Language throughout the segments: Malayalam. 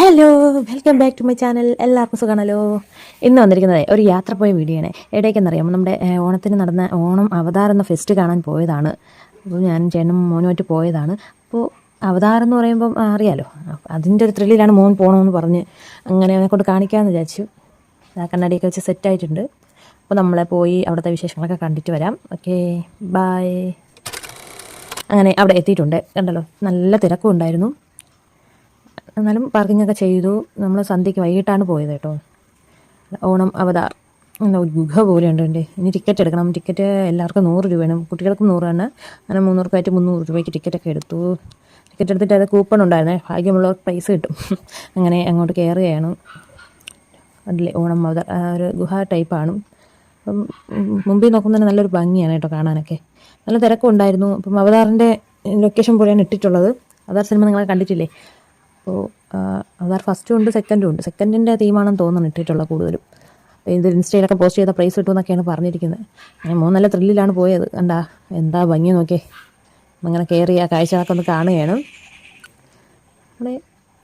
Hello welcome back to my channel എല്ലാവർക്കും സുഖമാണല്ലോ ഇന്ന് വന്നിരിക്കുന്നത് ഒരു യാത്ര പോയ വീഡിയോ ആണ് എവിടേക്കെന്നറിയാമോ നമ്മുടെ ഓണത്തിന് നടന്ന ഓണം അവതാർ എന്ന ഫെസ്റ്റ് കാണാൻ പോയതാണ്. അപ്പോൾ ഞാനും ചേട്ടനും മോനുമായിട്ട് പോയതാണ്. അപ്പോൾ അവതാർ എന്ന് പറയുമ്പം അറിയാലോ? അതിന്റെ ഒരു ത്രില്ലിലാണ് മോൻ പോകണമെന്ന് പറഞ്ഞ് അങ്ങനെ അവനെ കൊണ്ട് കാണിക്കാമെന്ന് വിചാരിച്ചു. ആ കണ്ണാടിയൊക്കെ വെച്ച് സെറ്റായിട്ടുണ്ട് അപ്പോൾ നമ്മളെ പോയി അവിടുത്തെ വിശേഷങ്ങളൊക്കെ കണ്ടിട്ട് വരാം. ഓക്കെ ബായ് അങ്ങനെ അവിടെ എത്തിയിട്ടുണ്ട്. കണ്ടല്ലോ? നല്ല തിരക്കും ഉണ്ടായിരുന്നു. എന്നാലും പാർക്കിംഗ് ഒക്കെ ചെയ്തു. നമ്മൾ സന്ധ്യയ്ക്ക് വൈകിട്ടാണ് പോയത് കേട്ടോ. ഓണം ഒരു ഗുഹ പോലെ ഉണ്ട് ഇനി ടിക്കറ്റ് എടുക്കണം. ടിക്കറ്റ് എല്ലാവർക്കും നൂറ് രൂപയാണ് കുട്ടികൾക്കും നൂറാണ് അങ്ങനെ മുന്നൂറുക്കായിട്ട് മുന്നൂറ് രൂപയ്ക്ക് ടിക്കറ്റൊക്കെ എടുത്തു. ടിക്കറ്റ് എടുത്തിട്ട് അത് കൂപ്പൺ ഉണ്ടായിരുന്നേ. ഭാഗ്യമുള്ളവർക്ക് പൈസ കിട്ടും. അങ്ങനെ അങ്ങോട്ട് കയറുകയാണ്. അതിലെ ഓണം അവത ഒരു ഗുഹ ടൈപ്പാണ് അപ്പം മുമ്പിൽ നോക്കുമ്പോൾ തന്നെ നല്ലൊരു ഭംഗിയാണ് കേട്ടോ കാണാനൊക്കെ. നല്ല തിരക്കും ഉണ്ടായിരുന്നു അപ്പം അവതാറിന്റെ ലൊക്കേഷൻ പോലെയാണ് ഇട്ടിട്ടുള്ളത്. അവതാർ സിനിമ നിങ്ങളെ കണ്ടിട്ടില്ലേ? അപ്പോൾ അതാർ ഫസ്റ്റും ഉണ്ട് സെക്കൻഡും ഉണ്ട്. സെക്കൻഡിന്റെ തീമാണെന്ന് തോന്നുന്നു ഇട്ടിട്ടുള്ള കൂടുതലും. ഇത് ഇൻസ്റ്റയിലൊക്കെ പോസ്റ്റ് ചെയ്ത പ്രൈസ് കിട്ടുമെന്നൊക്കെയാണ് പറഞ്ഞിരിക്കുന്നത്. ഞാൻ മൂന്നല്ല നല്ല ത്രില്ലിലാണ് പോയത്. കണ്ടാ എന്താ ഭംഗി നോക്കിയേ. അങ്ങനെ കയറി ആ കാഴ്ചകളൊക്കെ ഒന്ന് കാണുകയാണ്. നമ്മുടെ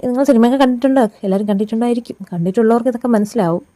നിങ്ങൾ സിനിമയൊക്കെ കണ്ടിട്ടുണ്ടോ? എല്ലാവരും കണ്ടിട്ടുണ്ടായിരിക്കും. കണ്ടിട്ടുള്ളവർക്ക് ഇതൊക്കെ മനസ്സിലാവും.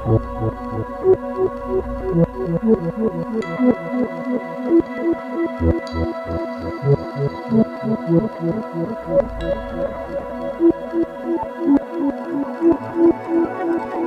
അങ്ങനെ അവിടെ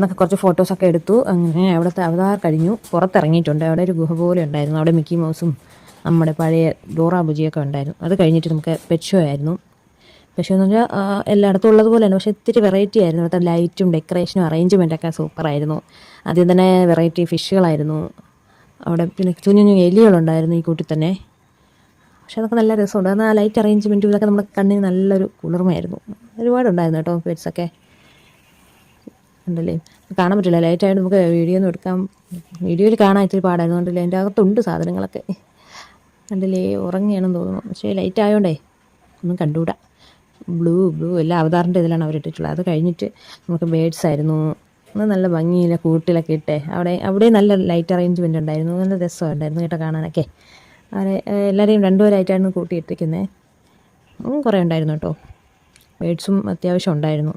നിന്നൊക്കെ കുറച്ച് ഫോട്ടോസൊക്കെ എടുത്തു. അങ്ങനെ അവിടുത്തെ അവതാർ കഴിഞ്ഞു. പുറത്തിറങ്ങിയിട്ടുണ്ട്. അവിടെ ഒരു ഗുഹ പോലെ ഉണ്ടായിരുന്നു. അവിടെ മിക്കി മൗസും നമ്മുടെ പഴയ ഡോറ ബുജിയൊക്കെ ഉണ്ടായിരുന്നു. അത് കഴിഞ്ഞിട്ട് നമുക്ക് പെറ്റ് ആയിരുന്നു. പക്ഷേ എന്ന് പറഞ്ഞാൽ എല്ലായിടത്തും ഉള്ളതുപോലെ തന്നെ. പക്ഷേ ഇത്തിരി വെറൈറ്റി ആയിരുന്നു. അവിടുത്തെ ലൈറ്റും ഡെക്കറേഷനും അറേഞ്ച്മെന്റൊക്കെ സൂപ്പറായിരുന്നു ആദ്യം തന്നെ വെറൈറ്റി ഫിഷുകളായിരുന്നു അവിടെ പിന്നെ കുഞ്ഞു കുഞ്ഞു എലികളുണ്ടായിരുന്നു ഈ കൂട്ടിൽ തന്നെ. പക്ഷേ അതൊക്കെ നല്ല രസമുണ്ട്. എന്നാൽ ആ ലൈറ്റ് അറേഞ്ച്മെന്റും ഇതൊക്കെ നമ്മുടെ കണ്ണിന് നല്ലൊരു കുളിർമയായിരുന്നു. ഒരുപാടുണ്ടായിരുന്നു കേട്ടോ പേറ്റ്സൊക്കെ ഉണ്ടല്ലേ? കാണാൻ പറ്റില്ല. ലൈറ്റ് ആയിട്ട് നമുക്ക് വീഡിയോ ഒന്നും എടുക്കാം. വീഡിയോയിൽ കാണാൻ ഇത്തിരി പാടായിരുന്നു കണ്ടില്ലേ? അതിന്റെ അകത്തുണ്ട് സാധനങ്ങളൊക്കെ. കണ്ടില്ലേ? ഉറങ്ങിയാണെന്ന് തോന്നുന്നു. പക്ഷേ ലൈറ്റ് ആയതുകൊണ്ടേ ഒന്നും കണ്ടുകൂടാ. ബ്ലൂ ബ്ലൂ എല്ലാം അവതാറിന്റെ ഇതിലാണ് അവർ ഇട്ടിട്ടുള്ളത്. അത് കഴിഞ്ഞിട്ട് നമുക്ക് ബേഡ്സ് ആയിരുന്നു. ഒന്ന് നല്ല ഭംഗിയില്ല കൂട്ടിലൊക്കെ ഇട്ടേ. അവിടെ അവിടെ നല്ല ലൈറ്റ് അറേഞ്ച്മെന്റ് ഉണ്ടായിരുന്നു. നല്ല രസമുണ്ടായിരുന്നു കേട്ടോ കാണാനൊക്കെ. അവരെ എല്ലാവരെയും രണ്ടുപേരായിട്ടായിരുന്നു കൂട്ടിയിട്ടിരിക്കുന്നത് കുറേ ഉണ്ടായിരുന്നു കേട്ടോ. ബേഡ്സും അത്യാവശ്യം ഉണ്ടായിരുന്നു.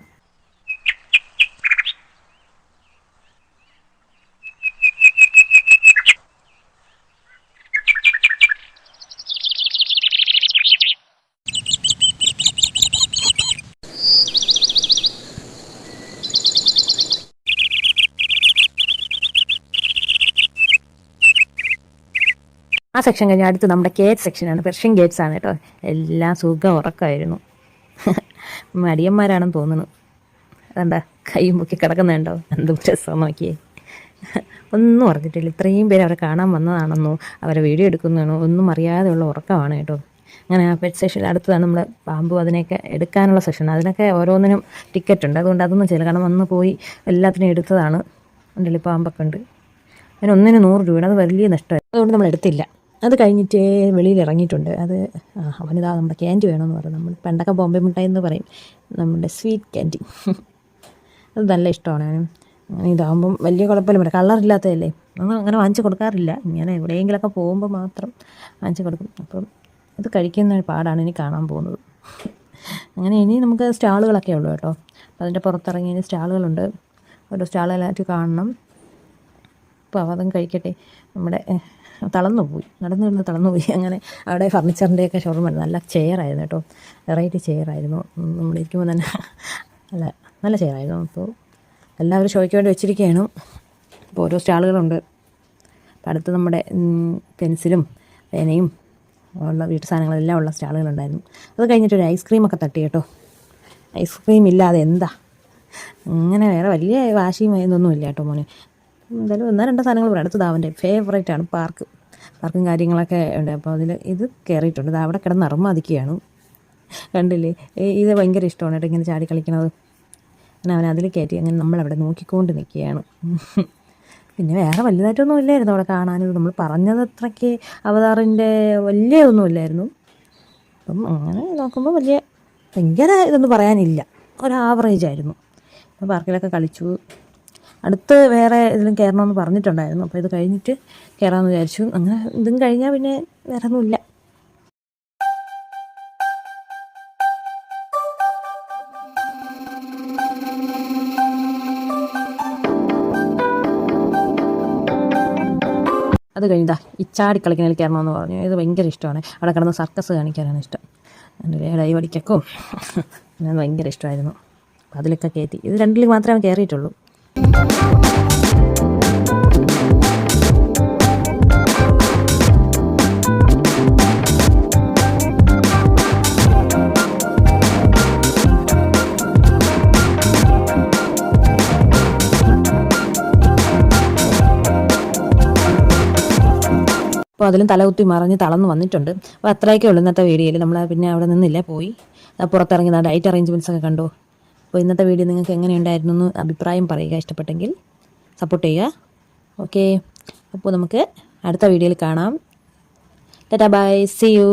ആ സെക്ഷൻ കഴിഞ്ഞാൽ അടുത്ത് നമ്മുടെ ഗേറ്റ് സെക്ഷനാണ് പെർഷ്യൻ ഗേറ്റ്സ് ആണ് കേട്ടോ എല്ലാം സുഖം ഉറക്കമായിരുന്നു മടിയന്മാരാണെന്ന് തോന്നുന്നു. അതെന്താ കൈ മുക്കി കിടക്കുന്നുണ്ടോ? എന്തും രസം നോക്കിയേ? ഒന്നും അറിഞ്ഞിട്ടില്ല. ഇത്രയും പേര് അവരെ കാണാൻ വന്നതാണെന്നോ അവരെ വീഡിയോ എടുക്കുന്നതാണോ ഒന്നും അറിയാതെയുള്ള ഉറക്കമാണ് കേട്ടോ അങ്ങനെ ആ പെറ്റ് സെക്ഷൻ അടുത്തതാണ് നമ്മൾ പാമ്പ് അതിനെയൊക്കെ എടുക്കാനുള്ള സെക്ഷൻ അതിനൊക്കെ ഓരോന്നിനും ടിക്കറ്റ് ഉണ്ട്. അതുകൊണ്ട് അതൊന്നും ചെയ്യില്ല. കാരണം വന്ന് പോയി എല്ലാത്തിനും എടുത്തതാണ്. ഉണ്ടല്ലോ പാമ്പൊക്കെ ഉണ്ട്. അതിന് ഒന്നിന് നൂറ് രൂപയാണ്. അത് വലിയ നഷ്ടമായി അതുകൊണ്ട് നമ്മൾ എടുത്തില്ല. അത് കഴിഞ്ഞിട്ടേ വെളിയിൽ ഇറങ്ങിയിട്ടുണ്ട് അത് അവനിതാ നമ്മുടെ ക്യാന്റി വേണമെന്ന് പറയും നമ്മൾ പണ്ടൊക്കെ ബോംബെ മിഠായി എന്ന് പറയും. നമ്മുടെ സ്വീറ്റ് ക്യാന്റി അത് നല്ല ഇഷ്ടമാണ്. അവനും ഇതാകുമ്പം വലിയ കുഴപ്പമില്ല. കളറില്ലാത്തതല്ലേ? ഒന്നും അങ്ങനെ വാങ്ങിച്ച് കൊടുക്കാറില്ല. ഇങ്ങനെ എവിടെയെങ്കിലൊക്കെ പോകുമ്പോൾ മാത്രം വാങ്ങിച്ച് കൊടുക്കും. അപ്പം ഇത് കഴിക്കുന്ന ഒരു പാടാണ് ഇനി കാണാൻ പോകുന്നത്. അങ്ങനെ ഇനി നമുക്ക് സ്റ്റാളുകളൊക്കെ ഉള്ളൂ കേട്ടോ. അപ്പം അതിന്റെ പുറത്തിറങ്ങി ഇനി സ്റ്റാളുകളുണ്ട്. ഓരോ സ്റ്റാളുകളായിട്ട് കാണണം. അപ്പോൾ അതും കഴിക്കട്ടെ. നമ്മുടെ ഏഹ്, തളർന്നു പോയി നടന്നു വരുന്ന തളർന്നുപോയി അങ്ങനെ അവിടെ ഫർണിച്ചറിന്റെയൊക്കെ ഷോറൂം ആയിരുന്നു നല്ല ചെയറായിരുന്നു കേട്ടോ. വെറൈറ്റി ചെയറായിരുന്നു നമ്മളിരിക്കുമ്പോൾ തന്നെ നല്ല നല്ല ചെയറായിരുന്നു അപ്പോൾ എല്ലാവരും ഷോയ്ക്ക് വേണ്ടി വെച്ചിരിക്കുകയാണ്. അപ്പോൾ ഓരോ സ്റ്റാളുകളുണ്ട്. അപ്പോൾ അടുത്ത് നമ്മുടെ പെൻസിലും പേനയും ഉള്ള വീട്ടു സാധനങ്ങളെല്ലാം ഉള്ള സ്റ്റാളുകളുണ്ടായിരുന്നു. അത് കഴിഞ്ഞിട്ട് ഒരു ഐസ്ക്രീമൊക്കെ തട്ടി കേട്ടോ. ഐസ്ക്രീം ഇല്ലാതെ എന്താ? അങ്ങനെ വേറെ വലിയ വാശിയും ഇതൊന്നും ഇല്ല കേട്ടോ മോനെ. എന്തായാലും ഒന്നാ രണ്ടോ സാധനങ്ങൾ പറയാം. അടുത്തത് അവന്റെ ഫേവറേറ്റ് ആണ് പാർക്ക് പാർക്കും കാര്യങ്ങളൊക്കെ ഉണ്ട്. അപ്പോൾ അതിൽ ഇത് കയറിയിട്ടുണ്ട് ഇത് അവിടെ കിടന്ന് അറുമാതിക്കുകയാണ് കണ്ടില്ലേ? ഇത് ഭയങ്കര ഇഷ്ടമാണ് കേട്ടോ. ഇങ്ങനെ ചാടി കളിക്കണത്. അങ്ങനെ അവൻ അതിൽ കയറ്റി അങ്ങനെ നമ്മളവിടെ നോക്കിക്കൊണ്ട് നിൽക്കുകയാണ്. പിന്നെ വേറെ വലുതായിട്ടൊന്നും ഇല്ലായിരുന്നു അവിടെ കാണാനും നമ്മൾ പറഞ്ഞത് അത്രയ്ക്ക് അവതാറിന്റെ വലിയ ഒന്നും ഇല്ലായിരുന്നു. അപ്പം അങ്ങനെ നോക്കുമ്പോൾ വലിയ ഭയങ്കര ഇതൊന്നും പറയാനില്ല. ഒരു ആവറേജ് ആയിരുന്നു. അപ്പോൾ പാർക്കിലൊക്കെ കളിച്ചു. അടുത്ത് വേറെ ഇതിലും കയറണമെന്ന് പറഞ്ഞിട്ടുണ്ടായിരുന്നു. അപ്പോൾ ഇത് കഴിഞ്ഞിട്ട് കയറാമെന്ന് വിചാരിച്ചു. അങ്ങനെ ഇതും കഴിഞ്ഞാൽ പിന്നെ വേറെ ഒന്നുമില്ല അത് കഴിഞ്ഞാൽ ഈ ചാടി കളിക്കുന്നതിൽ കയറണമെന്ന് പറഞ്ഞു. ഇത് ഭയങ്കര ഇഷ്ടമാണ്. അവിടെ കിടന്ന് സർക്കസ് കാണിക്കാനാണ് ഇഷ്ടം. എന്റെ ഡൈവടിക്കൊക്കെ ഞാൻ ഭയങ്കര ഇഷ്ടമായിരുന്നു. അതിലൊക്കെ കയറ്റി. ഇത് രണ്ടിൽ മാത്രമേ കയറിയിട്ടുള്ളൂ. അപ്പോൾ അതിലും തലകുത്തി മറിഞ്ഞ് തളർന്ന് വന്നിട്ടുണ്ട്. അപ്പോൾ അത്രയൊക്കെ ഉള്ളൂ ഇന്നത്തെ വീഡിയോയിൽ. നമ്മൾ പിന്നെ അവിടെ നിന്നില്ല പോയി. പുറത്തിറങ്ങി ഡയറ്റ് അറേഞ്ച്മെന്റ്സ് ഒക്കെ കണ്ടു. അപ്പോൾ ഇന്നത്തെ വീഡിയോ നിങ്ങൾക്ക് എങ്ങനെയുണ്ടായിരുന്നു എന്ന് അഭിപ്രായം പറയുക ഇഷ്ടപ്പെട്ടെങ്കിൽ സപ്പോർട്ട് ചെയ്യുക. ഓക്കെ അപ്പോൾ നമുക്ക് അടുത്ത വീഡിയോയിൽ കാണാം. Tata bye C U